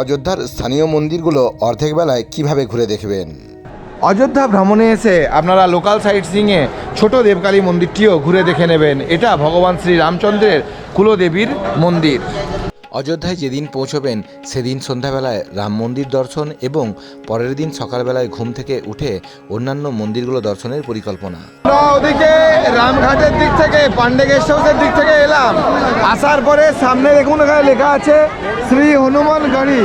অযোধ্যার স্থানীয় মন্দিরগুলো অর্ধেক বেলায় কীভাবে ঘুরে দেখবেন? অযোধ্যা ভ্রমণে এসে আপনারা লোকাল সাইট সিংয়ে ছোট দেবকালী মন্দিরটিও ঘুরে দেখে নেবেন। এটা ভগবান শ্রী রামচন্দ্রের কুলদেবীর মন্দির। অযোধ্যায় যেদিন পৌঁছবেন, সেদিন সন্ধ্যাবেলায় রাম মন্দির দর্শন এবং পরের দিন সকালবেলায় ঘুম থেকে উঠে অন্যান্য মন্দিরগুলো দর্শনের পরিকল্পনা। ওদিকে রামঘাটের দিক থেকে পান্ডে গেস্ট হাউসের দিক থেকে এলাম। আসার পরে সামনে দেখুন, এখানে লেখা আছে শ্রী হনুমান গাড়ি।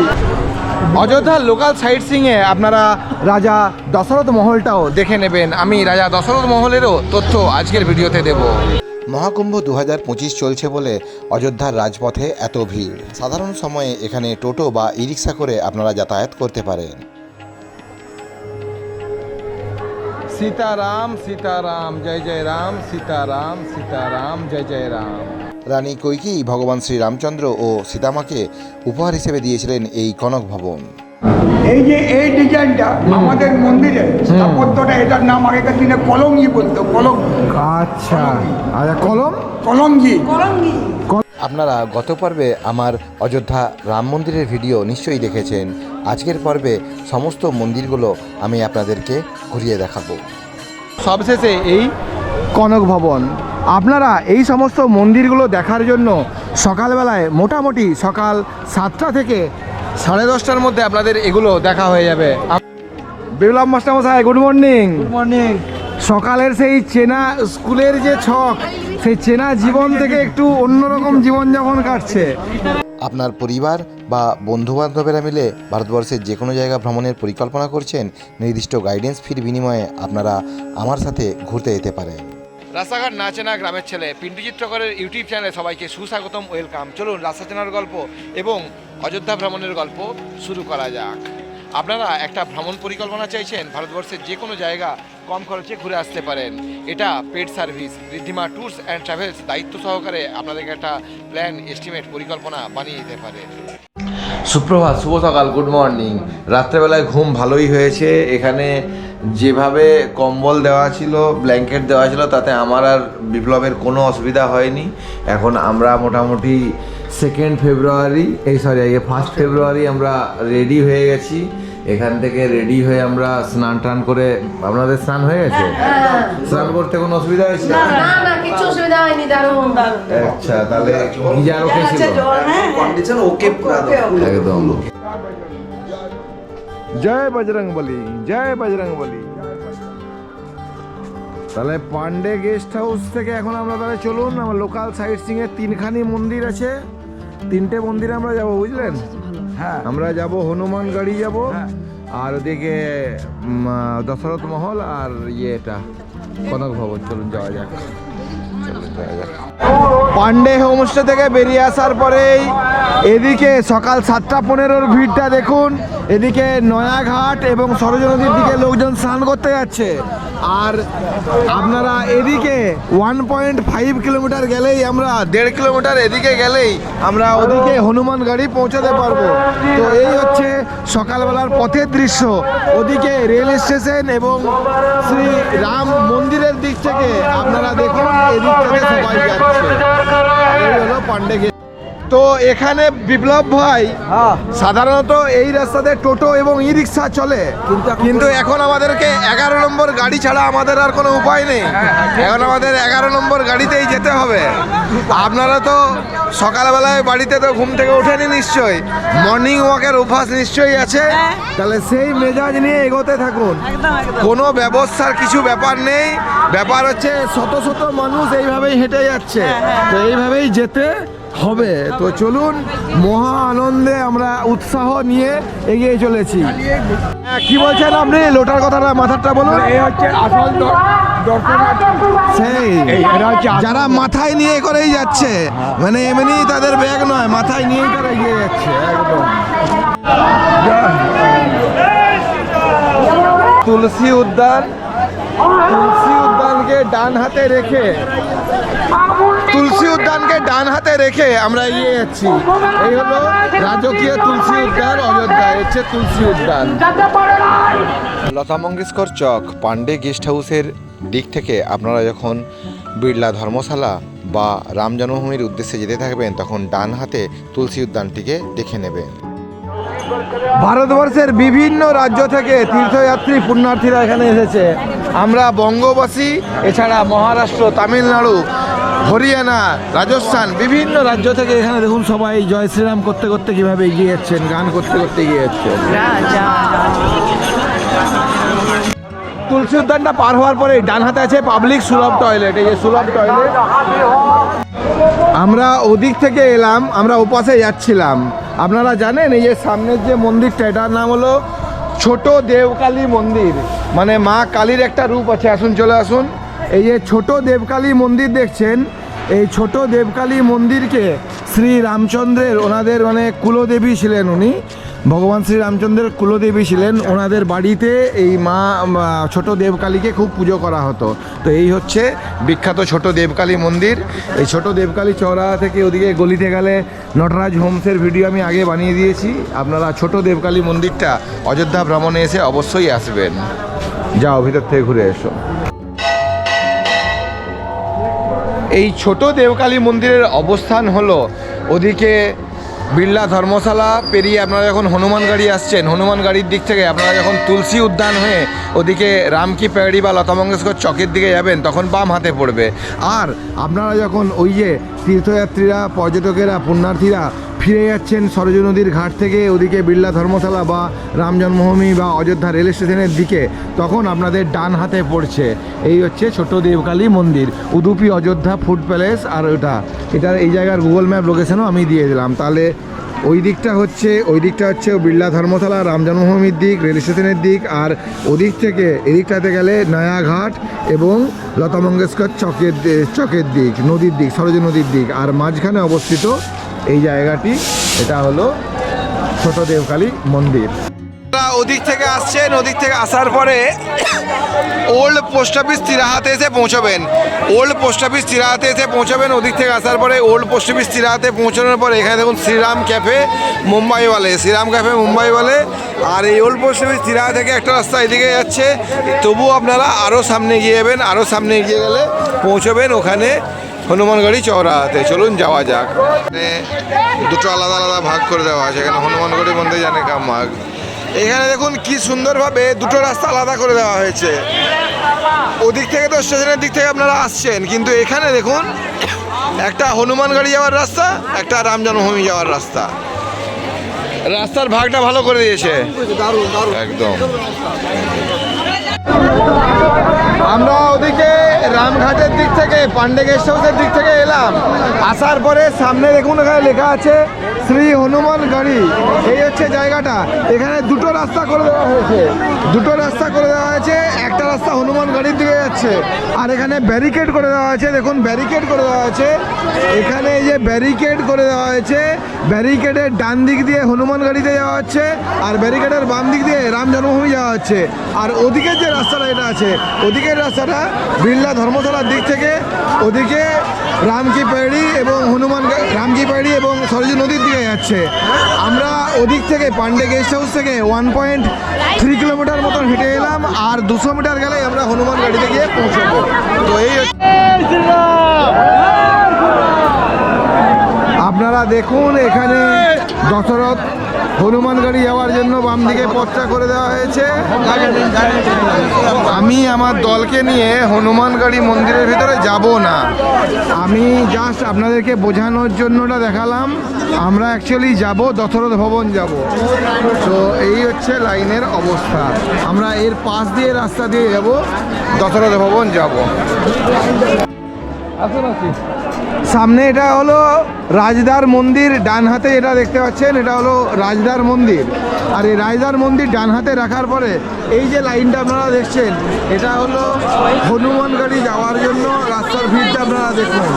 অযোধ্যার লোকাল সাইট সিংয়ে আপনারা রাজা দশরথ মহলটাও দেখে নেবেন। আমি রাজা দশরথ মহলেরও তথ্য আজকের ভিডিওতে দেব। মহাকুম্ভ দু হাজার পঁচিশ চলছে বলে অযোধ্যার রাজপথে এত ভিড়। সাধারণ সময়ে এখানে টোটো বা ই রিক্সা করে আপনারা যাতায়াত করতে পারেন। সীতারাম সীতারাম জয় জয় রাম সীতারাম সীতারাম জয় জয় রাম। রানী কৈকেয়ী ভগবান শ্রী রামচন্দ্র ও সীতামাকে উপহার হিসেবে দিয়েছিলেন এই কনক ভবন। এই যে এই ডিজাইনটা আমাদের মন্দিরে স্থাপত্যটা এটার নাম আগেকার দিনে কলঙ্গি বলতো কলম আচ্ছা। আচ্ছা কলম? কলঙ্গি। আপনারা গত পর্বে আমার অযোধ্যা রাম মন্দিরের ভিডিও নিশ্চয়ই দেখেছেন। আজকের পর্বে সমস্ত মন্দিরগুলো আমি আপনাদেরকে ঘুরিয়ে দেখাবো। সবশেষে এই কনক ভবন। আপনারা এই সমস্ত মন্দিরগুলো দেখার জন্য সকালবেলায় মোটামুটি সকাল সাতটা থেকে সাড়ে দশটার মধ্যে আপনাদের এগুলো দেখা হয়ে যাবে। বিপ্লব মাস্টারমশাই গুড মর্নিং মর্নিং সকালের সেই চেনা স্কুলের যে ছক সেই চেনা জীবন থেকে একটু অন্যরকম জীবনযাপন কাটছে। আপনার পরিবার বা বন্ধুবান্ধবেরা মিলে ভারতবর্ষের যে কোনো জায়গা ভ্রমণের পরিকল্পনা করছেন নির্দিষ্ট গাইডেন্স ফির বিনিময়ে আপনারা আমার সাথে ঘুরতে যেতে পারেন। রাস্তাঘাট না চেনা গ্রামের ছেলে পিন্টু চিত্রকরের ইউটিউব চ্যানেলে সবাইকে সুস্বাগতম, ওয়েলকাম। চলুন রাস্তা চেনার গল্প এবং অযোধ্যা ভ্রমণের গল্প শুরু করা যাক। আপনারা একটা ভ্রমণ পরিকল্পনা চাইছেন? ভারতবর্ষের যে কোনো জায়গা কম খরচে ঘুরে আসতে পারেন। এটা paid service Riddhima tours and travels দায়িত্ব সহকারে আপনাদেরকে একটা প্ল্যান, এস্টিমেট, পরিকল্পনা বানিয়ে দিতে পারে। সুপ্রভাত, শুভ সকাল গুড মর্নিং রাত্রেবেলায় ঘুম ভালোই হয়েছে। এখানে যেভাবে কম্বল দেওয়া ছিল ব্ল্যাঙ্কেট দেওয়া ছিল, তাতে আমার আর বিপ্লবের কোনো অসুবিধা হয়নি। এখন আমরা মোটামুটি সেকেন্ড ফেব্রুয়ারি এই সরি ফার্স্ট ফেব্রুয়ারি আমরা রেডি হয়ে গেছি। এখান থেকে রেডি হয়ে আমরা স্নান টান করে আপনাদের স্নান হয়ে গেছে? স্নান করতে কোনো অসুবিধা হয়েছে? না না না কিছু অসুবিধা হয়নি দারুণ আচ্ছা তাহলে ওকে ছিল। কন্ডিশন ওকে পুরো একদম। জয় বজরং বলি জয় বজরং বলি। তাহলে পান্ডে গেস্ট হাউস থেকে এখন আমরা তাহলে চলুন আমার লোকাল সাইট সিং এর তিনখানি মন্দির আছে। তিনটে মন্দিরে আমরা যাব বুঝলেন? হ্যাঁ। আমরা যাব হনুমান গাড়ি যাব আর ওদিকে দশরথ মহল আর ইয়েটা কনক ভবন চলুন যাওয়া যাক। চলুন যাওয়া যাক পান্ডে হোমস্টে থেকে বেরিয়ে আসার পরেই এদিকে সকাল সাতটা পনেরোর ভিড়টা দেখুন। এদিকে নয়াঘাট এবং সরোজ নদীর দিকে লোকজন স্নান করতে যাচ্ছে। আর আপনারা এদিকে ওয়ান পয়েন্ট ফাইভ কিলোমিটার গেলেই আমরা দেড় কিলোমিটার এদিকে গেলেই আমরা ওদিকে হনুমান গাড়ি পৌঁছাতে পারব। তো এই হচ্ছে সকালবেলার পথের দৃশ্য। ওদিকে রেল স্টেশন এবং শ্রী রাম মন্দিরের দিক থেকে আপনারা দেখুন এদিক থেকে সবাই যাচ্ছে। পান্ডে। তো এখানে বিপ্লব ভাই সাধারণত এই রাস্তাতে টোটো এবং ই রিক্সা চলে। কিন্তু এখন আমাদেরকে এগারো নম্বর গাড়ি ছাড়া আমাদের আর কোনো উপায় নেই। এখন আমাদের এগারো নম্বর গাড়িতেই যেতে হবে। আপনারা তো সকালবেলায় বাড়িতে তো ঘুম থেকে ওঠেনি নিশ্চয়ই। মর্নিং ওয়াকের অভ্যাস নিশ্চয়ই আছে। তাহলে সেই মেজাজ নিয়ে এগোতে থাকুন। কোনো ব্যবস্থার কিছু ব্যাপার নেই। ব্যাপার হচ্ছে শত শত মানুষ এইভাবেই হেঁটে যাচ্ছে। তো এইভাবেই যেতে হবে। তো চলুন মহা আনন্দে আমরা উৎসাহ নিয়ে এগিয়ে চলেছি। হ্যাঁ, কি বলছেন আপনি? লোটার কথাটা মাথাটা বলুন। এই হচ্ছে আসল সেই যারা মাথায় নিয়ে করেই যাচ্ছে। মানে এমনি তাদের ব্যাগ নয় মাথায় নিয়েই তারা এগিয়ে যাচ্ছে একদম। তুলসী উদ্যান তুলসী উদ্যানকে ডান হাতে রেখে তুলসী উদ্যানকে ডান হাতে রেখে আমরা এগিয়ে যাচ্ছি। এই হলো রাজকীয় তুলসী উদ্যান অযোধ্যায় হচ্ছে তুলসী উদ্যান। লতা মঙ্গেশকর চক পান্ডে গেস্ট হাউসের দিক থেকে আপনারা যখন বিড়লা ধর্মশালা বা রাম জন্মভূমির উদ্দেশ্যে যেতে থাকবেন তখন ডান হাতে তুলসী উদ্যানটিকে দেখে নেবেন। ভারতবর্ষের বিভিন্ন রাজ্য থেকে তীর্থযাত্রী পুণ্যার্থীরা এখানে এসেছে। আমরা বঙ্গবাসী এছাড়া মহারাষ্ট্র তামিলনাড়ু হরিয়ানা রাজস্থান বিভিন্ন রাজ্য থেকে এখানে দেখুন সবাই জয় শ্রীরাম করতে করতে কীভাবে এগিয়ে যাচ্ছেন গান করতে করতে এগিয়ে যাচ্ছেন। তুলসী উদ্যানটা পার হওয়ার পরে ডান হাতে আছে পাবলিক সুলভ টয়লেট এই যে সুলভ টয়লেট। আমরা ওদিক থেকে এলাম আমরা ওপাশে যাচ্ছিলাম। আপনারা জানেন এই যে সামনের যে মন্দিরটা এটার নাম হলো ছোট দেবকালী মন্দির। মানে মা কালীর একটা রূপ আছে আসুন চলে আসুন। এই যে ছোট দেবকালী মন্দির দেখছেন, এই ছোট দেবকালী মন্দিরকে শ্রী রামচন্দ্রের ওনাদের মানে কুলদেবী ছিলেন উনি। ভগবান শ্রী রামচন্দ্রের কুলদেবী ছিলেন, ওনাদের বাড়িতে এই মা ছোট দেবকালীকে খুব পুজো করা হতো। তো এই হচ্ছে বিখ্যাত ছোট দেবকালী মন্দির। এই ছোট দেবকালী চৌরাহা থেকে ওদিকে গলিতে গেলে নটরাজ হোমসের ভিডিও আমি আগে বানিয়ে দিয়েছি। আপনারা ছোট দেবকালী মন্দিরটা অযোধ্যা ভ্রমণে এসে অবশ্যই আসবেন। যাও ভিতর থেকে ঘুরে এসো। এই ছোট দেবকালী মন্দিরের অবস্থান হলো ওদিকে বিড়লা ধর্মশালা, পেরিয়ে আপনারা যখন হনুমান গাড়ি আসছেন, হনুমান গাড়ির দিক থেকে আপনারা যখন তুলসী উদ্যান হয়ে ওদিকে রামকি প্যাড়ি বা লতা মঙ্গেশকর চকের দিকে যাবেন, তখন বাম হাতে পড়বে। আর আপনারা যখন ওই যে তীর্থযাত্রীরা, পর্যটকেরা, পুণ্যার্থীরা ফিরে যাচ্ছেন সরজু নদীর ঘাট থেকে ওদিকে বিড়লা ধর্মশালা বা রাম জন্মভূমি বা অযোধ্যা রেল স্টেশনের দিকে, তখন আপনাদের ডান হাতে পড়ছে। এই হচ্ছে ছোট দেবকালী মন্দির, উদুপি অযোধ্যা ফুড প্যালেস আর ওটা। এটা এই জায়গার গুগল ম্যাপ লোকেশনও আমি দিয়ে দিলাম। তাহলে ওই দিকটা হচ্ছে, ওই দিকটা হচ্ছে বিড়লা ধর্মশালা, রাম জন্মভূমির দিক, রেল স্টেশনের দিক আর ওদিক থেকে এদিকটাতে গেলে নয়াঘাট এবং লতা মঙ্গেশকর চকের চকের দিক, নদীর দিক, সরজ নদীর দিক। আর মাঝখানে অবস্থিত এই জায়গাটি, এটা হলো ছোট দেবকালী মন্দির। ওদিক থেকে আসছেন, ওদিক থেকে আসার পরে ওল্ড পোস্ট অফিস তিরাহাতে এসে পৌঁছবেন। ওল্ড পোস্ট অফিস তিরাহাতে এসে পৌঁছবেন, ওদিক থেকে আসার পরে ওল্ড পোস্ট অফিস তিরাহাতে পৌঁছানোর পরে এখানে দেখুন শ্রীরাম ক্যাফে মুম্বাই ওয়ালে শ্রীরাম ক্যাফে মুম্বাই ওয়ালে আর এই ওল্ড পোস্ট অফিস তিরাহা থেকে একটা রাস্তা এদিকে যাচ্ছে। তবুও আপনারা আরও সামনে গিয়ে যাবেন আরও সামনে এগিয়ে গেলে পৌঁছবেন ওখানে। হনুমানগড়ি চৌরাহাতে চলুন যাওয়া যাক। এখানে দুটো আলাদা আলাদা ভাগ করে দেওয়া আছে এখানে হনুমানগড়ি মন্দির জানে কাম ভাগ এখানে দেখুন কি সুন্দরভাবে দুটো রাস্তা আলাদা করে দেওয়া হয়েছে। ওদিক থেকে তো স্টেশনের দিক থেকে আপনারা আসছেন কিন্তু এখানে দেখুন একটা হনুমানগড়ি যাওয়ার রাস্তা একটা রাম জন্মভূমি যাওয়ার রাস্তা। রাস্তার ভাগটা ভালো করে দিয়েছে। একদম। আমরা ওদিকে রামঘাটের দিক থেকে, পান্ডে গেস্ট হাউসের দিক থেকে এলাম। আসার পরে সামনে দেখুন ওখানে লেখা আছে শ্রী হনুমান গাড়ি। এই হচ্ছে জায়গাটা। এখানে দুটো রাস্তা করে দেওয়া হয়েছে। দুটো রাস্তা করে দেওয়া হয়েছে। একটা রাস্তা হনুমান গাড়ির দিকে যাচ্ছে। আর এখানে ব্যারিকেড করে দেওয়া আছে দেখুন ব্যারিকেড করে দেওয়া আছে এখানে এই যে ব্যারিকেড করে দেওয়া হয়েছে ব্যারিকেডের ডান দিক দিয়ে হনুমান গাড়িতে যাওয়া হচ্ছে আর ব্যারিকেডের বাম দিক দিয়ে রাম জন্মভূমি যাওয়া হচ্ছে। আর ওদিকের যে রাস্তাটা এটা আছে, ওদিকের রাস্তাটা বিড়লা ধর্মতলার দিক থেকে, ওদিকে রামকি পাহাড়ি এবং হনুমান রামকি পাহাড়ি এবং সরজু নদীর দিকে যাচ্ছে। আমরা ওদিক থেকে পান্ডে গেস্ট হাউস থেকে ওয়ান পয়েন্ট থ্রি কিলোমিটার মতন হেঁটে এলাম আর দুশো মিটার গেলে আমরা হনুমান গাড়িতে গিয়ে পৌঁছবো। তো এই আপনারা দেখুন এখানে দশরথ হনুমান গাড়ি যাওয়ার জন্য বাম দিকে পথটা করে দেওয়া হয়েছে। আমি আমার দলকে নিয়ে হনুমান গাড়ি মন্দিরের ভিতরে যাব না। আমি জাস্ট আপনাদেরকে বোঝানোর জন্যটা দেখালাম। আমরা অ্যাকচুয়ালি যাব, দশরথ ভবন যাব। তো এই হচ্ছে লাইনের অবস্থা। আমরা এর পাশ দিয়ে, রাস্তা দিয়ে যাব, দশরথ ভবন যাব। সামনে এটা হলো রাজদার মন্দির, ডান হাতে এটা দেখতে পাচ্ছেন, এটা হলো রাজদার মন্দির। আর এই রাজদার মন্দির ডান হাতে রাখার পরে এই যে লাইনটা আপনারা দেখছেন, এটা হলো হনুমান গাড়ি যাওয়ার জন্য রাস্তার ভিড়টা আপনারা দেখুন।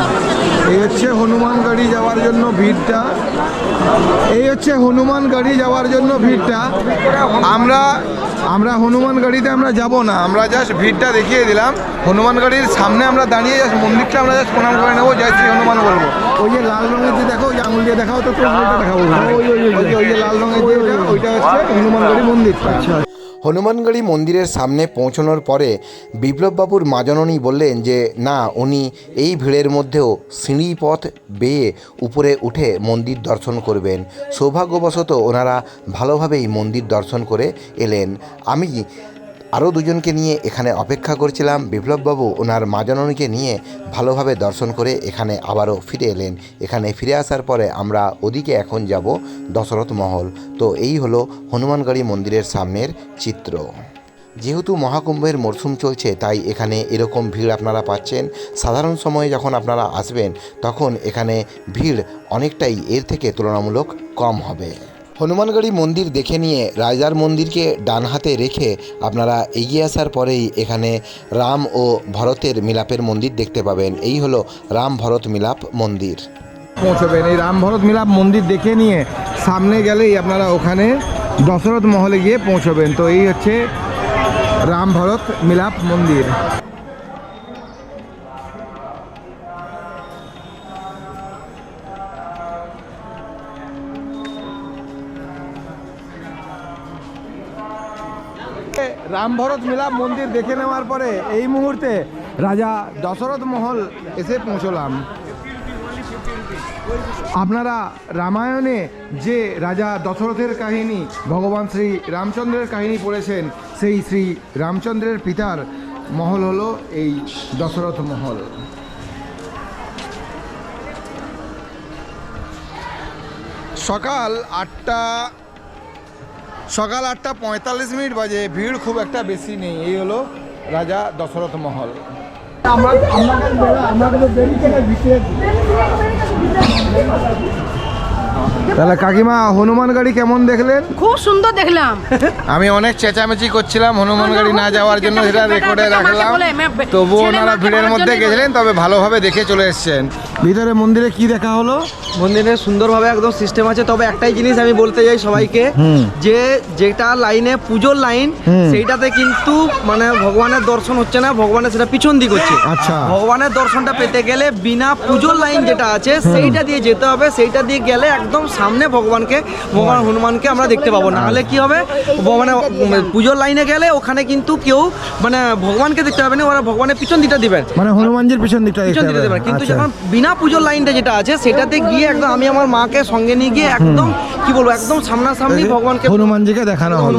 এই হচ্ছে হনুমান গাড়ি যাওয়ার জন্য ভিড়টা। এই হচ্ছে হনুমান গাড়ি যাওয়ার জন্য ভিড়টা। আমরা আমরা হনুমান গাড়িতে আমরা যাব না। আমরা জাস্ট ভিড়টা দেখিয়ে দিলাম। হনুমান গাড়ির সামনে আমরা দাঁড়িয়ে জাস্ট মন্দিরটা আমরা জাস্ট প্রণাম করে নেব জয় শ্রী হনুমান বলব। ওই যে লাল রঙের যে দেখো ওই আঙুল দিয়ে দেখাও তো তোর দেখাবো। ওই যে- লাল রঙের যে ওইটা- হচ্ছে হনুমান গাড়ি মন্দিরটা। হনুমানগড়ি মন্দিরের সামনে পৌঁছানোর পরে বিপ্লববাবুর মাজননী বললেন যে, না, উনি এই ভিড়ের মধ্যেও সিঁড়ি পথ বেয়ে উপরে উঠে মন্দির দর্শন করবেন। সৌভাগ্যবশত ওনারা ভালোভাবেই মন্দির দর্শন করে এলেন। আমি আরও দুজনকে নিয়ে এখানে অপেক্ষা করছিলাম। বিপ্লববাবু ওনার মাজননীকে নিয়ে ভালোভাবে দর্শন করে এখানে আবারও ফিরে এলেন। এখানে ফিরে আসার পরে আমরা ওদিকে এখন যাব দশরথ মহল। তো এই হলো হনুমানগড়ি মন্দিরের সামনের চিত্র। যেহেতু মহাকুম্ভের মরশুম চলছে, তাই এখানে এরকম ভিড় আপনারা পাচ্ছেন। সাধারণ সময়ে যখন আপনারা আসবেন, তখন এখানে ভিড় অনেকটাই এর থেকে তুলনামূলক কম হবে। হনুমানগড়ি মন্দির দেখে নিয়ে রাজার মন্দিরকে ডান হাতে রেখে আপনারা এগিয়ে আসার পরেই এখানে রাম ও ভরতের মিলাপের মন্দির দেখতে পাবেন। এই হলো রাম ভরত মিলাপ মন্দির। পৌঁছবেন। এই রাম ভরত মিলাপ মন্দির দেখে নিয়ে সামনে গেলেই আপনারা ওখানে দশরথ মহলে গিয়ে পৌঁছবেন। তো এই হচ্ছে রাম ভরত মিলাপ মন্দির। রাম ভরত মিলাপ মন্দির দেখে নেওয়ার পরে এই মুহূর্তে রাজা দশরথ মহল এসে পৌঁছলাম। আপনারা রামায়ণে যে রাজা দশরথের কাহিনী, ভগবান শ্রী রামচন্দ্রের কাহিনী পড়েছেন, সেই শ্রী রামচন্দ্রের পিতার মহল হলো এই দশরথ মহল। সকাল আটটা সকাল আটটা পঁয়তাল্লিশ মিনিট বাজে ভিড় খুব একটা বেশি নেই। এই হলো রাজা দশরথ মহল। তাহলে কাকিমা হনুমান গাড়ি কেমন দেখলেন? খুব সুন্দর দেখলাম। আমি অনেক চেঁচামেচি করছিলাম হনুমান গাড়ি না যাওয়ার জন্য সেটা রেকর্ডে রাখলাম। তবু ওনারা ভিড়ের মধ্যে গেছিলেন তবে ভালোভাবে দেখে চলে এসেছেন। ভিতরে মন্দিরে কি দেখা হলো? মন্দিরে সুন্দরভাবে একদম সিস্টেম আছে তবে একটাই জিনিস আমি বলতে চাই সবাইকে যে যেটা লাইনে পুজোর লাইন সেইটাতে কিন্তু মানে ভগবানের দর্শন হচ্ছে না ভগবানের সেটা পিছন দিক হচ্ছে। আচ্ছা। ভগবানের দর্শনটা পেতে গেলে বিনা পুজোর লাইন যেটা আছে সেইটা দিয়ে যেতে হবে সেইটা দিয়ে গেলে একদম সামনে ভগবানকে ভগবান হনুমানকে আমরা দেখতে পাবো। না হলে কি হবে? মানে পুজোর লাইনে গেলে ওখানে কিন্তু কেউ মানে ভগবানকে দেখতে পাবে না ওরা ভগবানের পিছন দিকটা দিবেন। মানে হনুমানজির পিছন দিকটা পিছন দিতে দেবেন কিন্তু আচ্ছা। যখন বিনা পুজোর লাইনটা যেটা আছে সেটাতে গিয়ে একদম আমি আমার মাকে সঙ্গে নিয়ে গিয়ে একদম কি বলব একদম সামনাসামনি ভগবানকে হনুমানজিকে দেখানো হলো।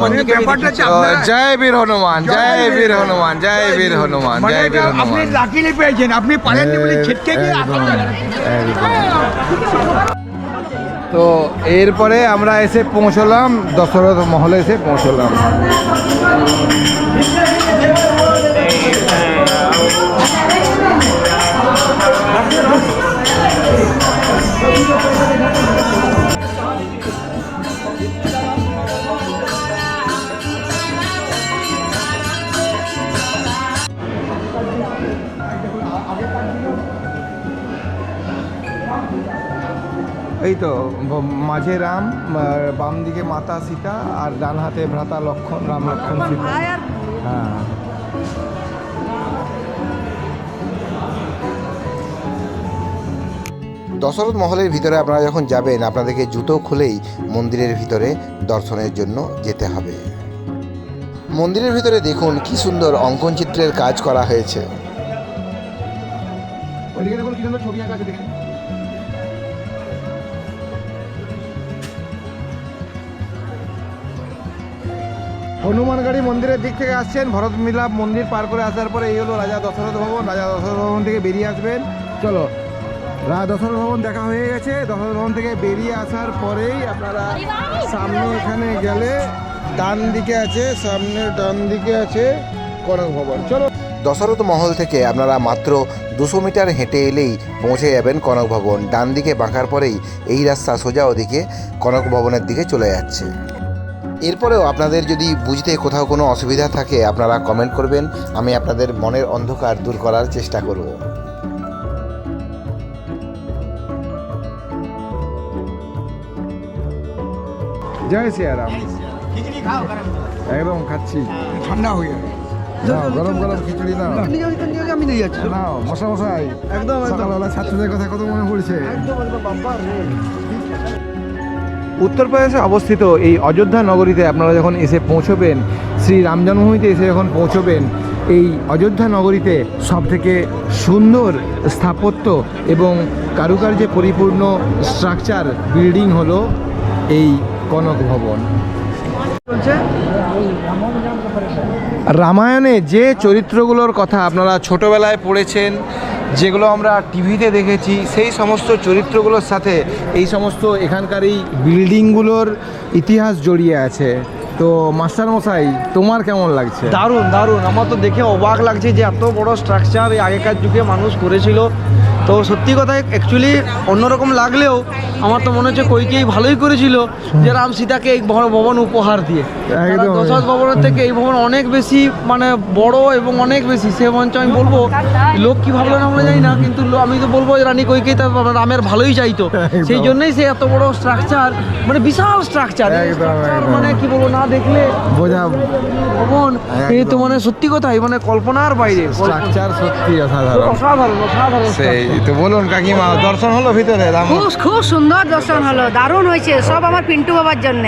জয় বীর হনুমান জয় বীর হনুমান জয় বীর হনুমান মানে জয় বীর আপনি হনুমান। লাকিলি পেয়েছেন আপনি পারেননি বলে ছিটকে গিয়ে। তো এরপরে আমরা এসে পৌঁছলাম দশরথ মহলে এসে পৌঁছলাম। এই তো মাঝে রাম বাম দিকে মাতা সীতা আর ডান হাতে ভ্রাতা লক্ষণ রাম লক্ষণ সীতা। হ্যাঁ। দশরথ মহলের ভিতরে আপনারা যখন যাবেন, আপনাদেরকে জুতো খুলেই মন্দিরের ভিতরে দর্শনের জন্য যেতে হবে। মন্দিরের ভিতরে দেখুন কি সুন্দর অঙ্কন চিত্রের কাজ করা হয়েছে। হনুমানগাড়ি মন্দিরের দিক থেকে আসছেন, ভরত মিলাপ মন্দির পার করে আসার পরে এই হলো রাজা দশরথ ভবন। রাজা দশরথ ভবন থেকে বেরিয়ে আসবেন। চলো দশরথ ভবন দেখা হয়ে গেছে। দশরথ ভবন থেকে বেরিয়ে আসার পরেই আপনারা সামনে এখানে গেলে ডান দিকে আছে, সামনে ডান দিকে আছে কনক ভবন। চলো। দশরথ মহল থেকে আপনারা মাত্র দুশো মিটার হেঁটে এলেই পৌঁছে যাবেন কনক ভবন। ডান দিকে বাঁকার পরেই এই রাস্তা সোজা ওদিকে কনক ভবনের দিকে চলে যাচ্ছে। এরপরেও আপনাদের যদি বুঝতে কোথাও কোনো অসুবিধা থাকে, আপনারা কমেন্ট করবেন। আমি আপনাদের মনের অন্ধকার দূর করার চেষ্টা করব। জয় সিয়ারাম। একদম খাচ্ছি। ঠান্ডা হয়ে যাবে। নাও, গরম গরম খিচুড়ি নাও। আমি নিয়ে যাচ্ছি। নাও মশা মশাই। একদম। সকালবেলা ছাত্রদের কথা কত মনে পড়ছে? উত্তরপ্রদেশে অবস্থিত এই অযোধ্যা নগরীতে আপনারা যখন এসে পৌঁছবেন শ্রী রাম জন্মভূমিতে এসে যখন পৌঁছবেন এই অযোধ্যা নগরীতে সবথেকে সুন্দর স্থাপত্য এবং কারুকার্যে পরিপূর্ণ স্ট্রাকচার বিল্ডিং হলো এই কনক ভবন। রামায়ণে যে চরিত্রগুলোর কথা আপনারা ছোটবেলায় পড়েছেন যেগুলো আমরা টিভিতে দেখেছি সেই সমস্ত চরিত্রগুলোর সাথে এই সমস্ত এখানকার এই বিল্ডিংগুলোর ইতিহাস জড়িয়ে আছে। তো মাস্টার মশাই তোমার কেমন লাগছে? দারুণ দারুণ। আমার তো দেখে অবাক লাগছে যে এত বড় স্ট্রাকচার এই আগেকার যুগে মানুষ করেছিল। তো সত্যি কথা অ্যাকচুয়ালি অন্যরকম লাগলেও আমার তো মনে হচ্ছে কৈকেই ভালোই করেছিল যে রাম সীতাকে এই ভবন উপহার দিয়ে। দশরথ ভবনের থেকে এই ভবন অনেক বেশি মানে বড় এবং অনেক বেশি। সে মঞ্চ আমি বলব লোক কি ভাবলো না আমরা জানি না কিন্তু লো- আমি তো বলব যে রানী কৈকেই তার রামের ভালোই চাইতো সেই জন্যই সে এত বড় স্ট্রাকচার মানে বিশাল স্ট্রাকচার। মানে কি বলব না দেখলে বোঝা ভবন এই তো মানে সত্যি কথাই মানে কল্পনার বাইরে। স্ট্রাকচার সত্যি অসাধারণ। অসাধারণ অসাধারণ সেই তো বলুন কাকিমা দর্শন হলো ভিতরে খুব খুব সুন্দর দর্শন হলো দারুণ হয়েছে সব আমার পিন্টু বাবার জন্য।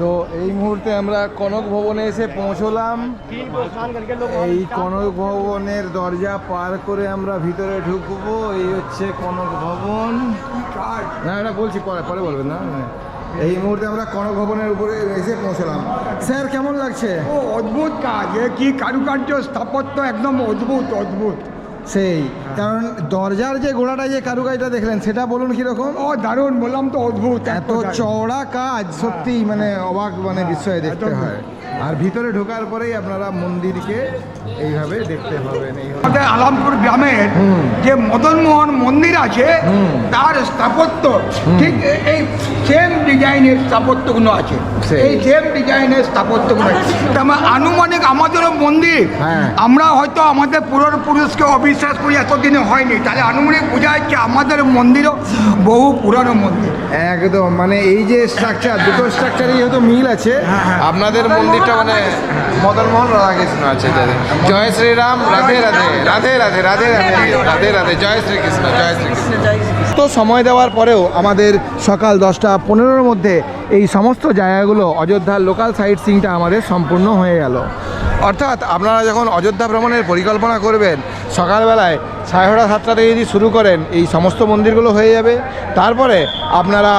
তো এই মুহূর্তে আমরা কনক ভবনে এসে পৌঁছলাম। এই কনক ভবনের দরজা পার করে আমরা ভিতরে ঢুকবো এই হচ্ছে কনক ভবন। না এটা বলছি পরে পরে বলবেন না না। এই মুহূর্তে আমরা কনক ভবনের উপরে এসে পৌঁছলাম। স্যার কেমন লাগছে? ও অদ্ভুত কাজ। এ কি কারুকার্য স্থাপত্য একদম অদ্ভুত অদ্ভুত। সেই কারণ দরজার যে গোড়াটা যে কারুকাজটা দেখলেন সেটা বলুন কীরকম? ও দারুণ বললাম তো অদ্ভুত এত চওড়া কাজ সত্যি মানে অবাক মানে বিস্ময়ে দেখতে হয়। আর ভিতরে ঢোকার পরেই আপনারা মন্দিরকে এইভাবে দেখতে পাবেন এই আমাদের আলামপুর গ্রামের যে মদন মোহন মন্দির আছে তার স্থাপত্য ঠিক এই সেম ডিজাইনের স্থাপত্যগুলো আছে। এই সেম ডিজাইনের স্থাপত্যগুলো আছে। মানে আনুমানিক আমাদেরও মন্দির। হ্যাঁ। আমরা হয়তো আমাদের পূর্বপুরুষকে অবিশ্বাস করি এতদিনে হয়নি। তাহলে আনুমানিক বোঝা যাচ্ছে আমাদের মন্দিরও বহু পুরানো মন্দির। একদম মানে এই যে স্ট্রাকচার দুটো স্ট্রাকচারই যেহেতু মিল আছে। আপনাদের মন্দিরটা মানে মদন মোহন রাধাকৃষ্ণ আছে জয় শ্রীরাম, রাধে রাধে রাধে রাধে রাধে রাধে রাধে রাধে, জয় শ্রীকৃষ্ণ জয় শ্রীকৃষ্ণ। তো সময় দেওয়ার পরেও আমাদের সকাল দশটা পনেরোর মধ্যে এই সমস্ত জায়গাগুলো অযোধ্যার লোকাল সাইট সিংটা আমাদের সম্পূর্ণ হয়ে গেল। অর্থাৎ আপনারা যখন অযোধ্যা ভ্রমণের পরিকল্পনা করবেন, সকালবেলায় সাড়ে ছটা সাতটা থেকে যদি শুরু করেন, এই সমস্ত মন্দিরগুলো হয়ে যাবে। তারপরে আপনারা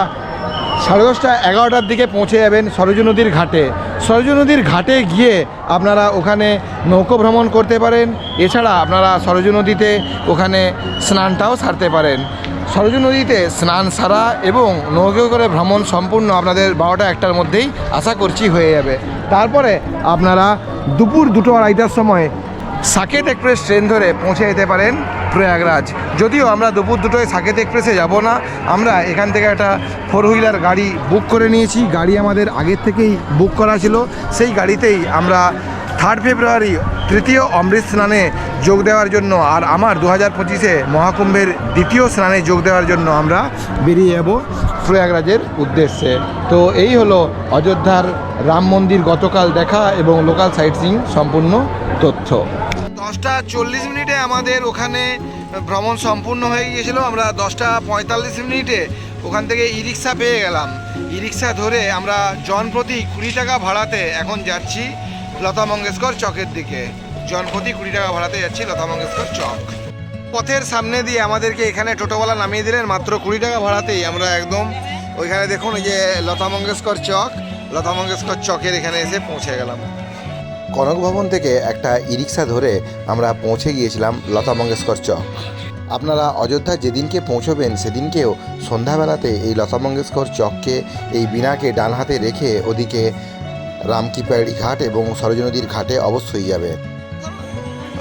সাড়ে দশটা, এগারোটার দিকে পৌঁছে যাবেন সরজু নদীর ঘাটে। সরজু নদীর ঘাটে গিয়ে আপনারা ওখানে নৌকো ভ্রমণ করতে পারেন। এছাড়া আপনারা সরজু নদীতে ওখানে স্নানটাও সারতে পারেন। সরজু নদীতে স্নান সারা এবং নৌকো করে ভ্রমণ সম্পূর্ণ আপনাদের বারোটা, একটার মধ্যেই আশা করছি হয়ে যাবে। তারপরে আপনারা দুপুর দুটো আড়াইটার সময় সাকেত এক্সপ্রেস ট্রেন ধরে পৌঁছে যেতে পারেন। প্রয়াগরাজ। যদিও আমরা দুপুর দুটোয় সাকেত এক্সপ্রেসে যাব না, আমরা এখান থেকে একটা ফোর হুইলার গাড়ি বুক করে নিয়েছি। গাড়ি আমাদের আগের থেকেই বুক করা ছিল। সেই গাড়িতেই আমরা থার্ড ফেব্রুয়ারি তৃতীয় অমৃত স্নানে যোগ দেওয়ার জন্য আর আমার দু হাজার পঁচিশে মহাকুম্ভের দ্বিতীয় স্নানে যোগ দেওয়ার জন্য আমরা বেরিয়ে যাব প্রয়াগরাজের উদ্দেশ্যে। তো এই হলো অযোধ্যার রাম মন্দির গতকাল দেখা এবং লোকাল সাইট সিং সম্পূর্ণ তথ্য। দশটা চল্লিশ মিনিটে আমাদের ওখানে ভ্রমণ সম্পূর্ণ হয়ে গিয়েছিল। আমরা দশটা পঁয়তাল্লিশ মিনিটে ওখান থেকে ই রিক্সা পেয়ে গেলাম। ই রিক্সা ধরে আমরা জনপ্রতি কুড়ি টাকা ভাড়াতে এখন যাচ্ছি লতা মঙ্গেশকর চকের দিকে। জনপ্রতি কুড়ি টাকা ভাড়াতে যাচ্ছি লতা মঙ্গেশকর চক। পথের সামনে দিয়ে আমাদেরকে এখানে টোটোওয়ালা নামিয়ে দিলেন, মাত্র কুড়ি টাকা ভাড়াতেই। আমরা একদম ওইখানে দেখুন এই যে লতা মঙ্গেশকর চক, লতা মঙ্গেশকর চকের এখানে এসে পৌঁছে গেলাম। কনক ভবন থেকে একটা ই রিক্সা ধরে আমরা পৌঁছে গিয়েছিলাম লতা মঙ্গেশকর চক। আপনারা অযোধ্যা যেদিনকে পৌঁছবেন সেদিনকেও সন্ধ্যাবেলাতে এই লতা মঙ্গেশকর চককে, এই বিনাকে ডান হাতে রেখে ওদিকে রামকিপাড়ি ঘাট এবং সরোজ নদীর ঘাটে অবশ্যই যাবে।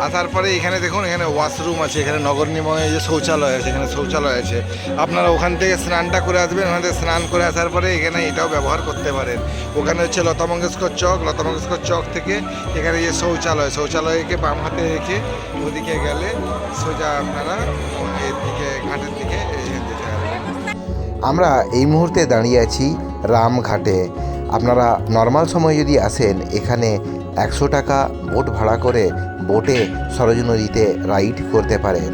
আসার পরে এখানে দেখুন, এখানে ওয়াশরুম আছে, এখানে নগর নিগমে যে শৌচালয় আছে, এখানে শৌচালয় আছে। আপনারা ওখান থেকে স্নানটা করে আসবেন, ওখান থেকে স্নান করে আসার পরে এখানে এটাও ব্যবহার করতে পারেন। ওখানে হচ্ছে লতা মঙ্গেশকর চক, লতা মঙ্গেশকর চক থেকে এখানে যে শৌচালয়, শৌচালয়কে বাম হাতে রেখে ওদিকে গেলে সোজা আপনারা এর দিকে, ঘাটের দিকে আমরা এই মুহূর্তে দাঁড়িয়ে আছি রামঘাটে। আপনারা নর্মাল সময় যদি আসেন, এখানে একশো টাকা বোট ভাড়া করে বোটে সরোজ নদীতে রাইড করতে পারেন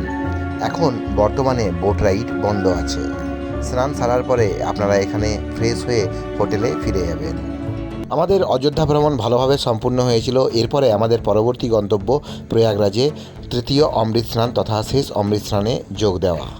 এখন বর্তমানে বোট রাইড বন্ধ আছে। স্নান সারার পরে আপনারা এখানে ফ্রেশ হয়ে হোটেলে ফিরে যাবেন। আমাদের অযোধ্যা ভ্রমণ ভালোভাবে সম্পূর্ণ হয়েছিল। এরপরে আমাদের পরবর্তী গন্তব্য প্রয়াগরাজে তৃতীয় অমৃত স্নান তথা শেষ অমৃত স্নানে যোগ দেওয়া।